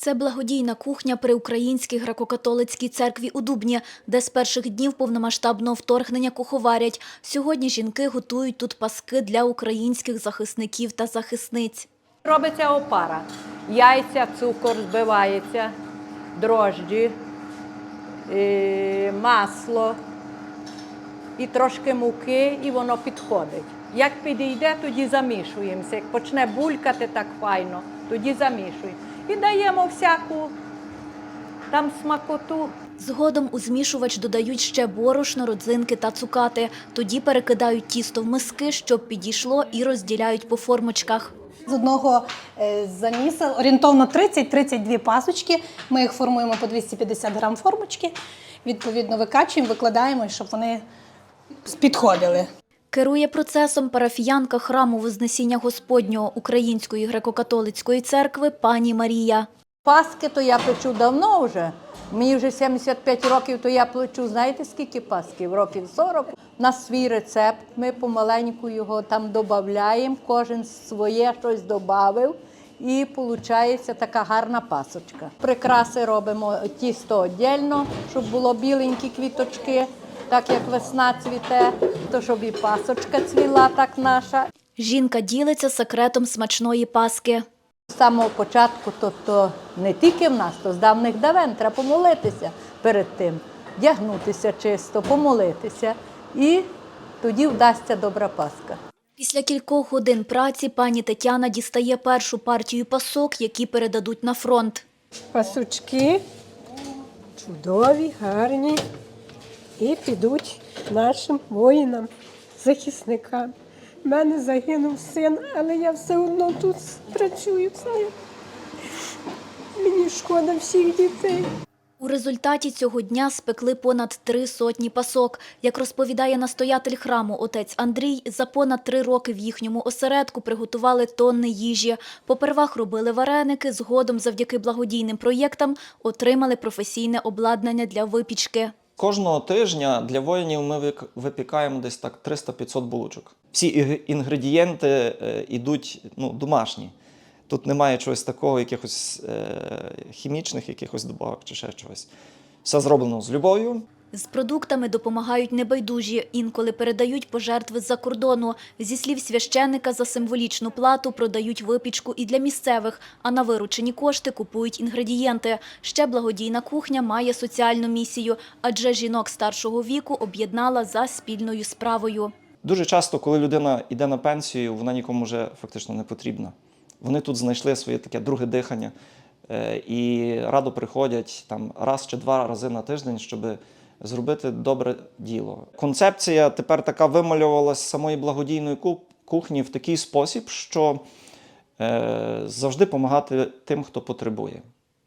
Це благодійна кухня при Українській греко-католицькій церкві у Дубні, де з перших днів повномасштабного вторгнення куховарять. Сьогодні жінки готують тут паски для українських захисників та захисниць. Робиться опара. Яйця, цукор збивається, дрожджі, е, масло і трошки муки, і воно підходить. Як підійде, тоді замішуємося. Як почне булькати так файно, тоді замішуємо. І даємо всяку там смакоту. Згодом у змішувач додають ще борошно, родзинки та цукати. Тоді перекидають тісто в миски, щоб підійшло, і розділяють по формочках. З одного е, заміса орієнтовно 30-32 пасочки. Ми їх формуємо по 250 грам формочки. Відповідно, викачуємо, викладаємо, щоб вони підходили. Керує процесом парафіянка храму Вознесіння Господнього Української греко-католицької церкви пані Марія. Паски то я печу давно вже. Мені вже 75 років, то я плечу, знаєте, скільки пасків? Років 40. У нас свій рецепт, ми помаленьку його там додаємо, кожен своє щось додав. І виходить така гарна пасочка. Прикраси робимо тісто віддільно, щоб було біленькі квіточки, так як весна цвіте, то щоб і пасочка цвіла так наша. Жінка ділиться секретом смачної паски. З самого початку, то, то не тільки в нас, то з давних давен треба помолитися перед тим, дягнутися чисто, помолитися, і тоді вдасться добра паска. Після кількох годин праці пані Тетяна дістає першу партію пасок, які передадуть на фронт. пасучки чудові, гарні і підуть нашим воїнам, захисникам. У мене загинув син, але я все одно тут працюю з ним. Мені шкода всіх дітей. У результаті цього дня спекли понад три сотні пасок. Як розповідає настоятель храму отець Андрій, за понад три роки в їхньому осередку приготували тонни їжі. Попервах робили вареники, згодом завдяки благодійним проєктам отримали професійне обладнання для випічки. Кожного тижня для воїнів ми випікаємо десь так 300-500 булочок. Всі інгредієнти йдуть ну, домашні. Тут немає чогось такого, якихось е, хімічних, якихось добавок чи ще чогось. Все зроблено з любов'ю. З продуктами допомагають небайдужі, інколи передають пожертви з-за кордону. Зі слів священника за символічну плату продають випічку і для місцевих, а на виручені кошти купують інгредієнти. Ще благодійна кухня має соціальну місію, адже жінок старшого віку об'єднала за спільною справою. Дуже часто, коли людина йде на пенсію, вона нікому вже фактично не потрібна. Вони тут знайшли своє таке друге дихання е, і радо приходять там раз чи два рази на тиждень, щоб зробити добре діло. Концепція тепер така вималювалася самої благодійної кухні в такий спосіб, що е, завжди допомагати тим, хто потребує.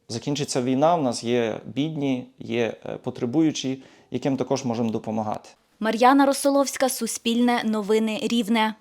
Закінчиться війна, в нас є бідні, є е, потребуючі, яким також можемо допомагати. Мар'яна Росоловська, Суспільне, Новини Рівне.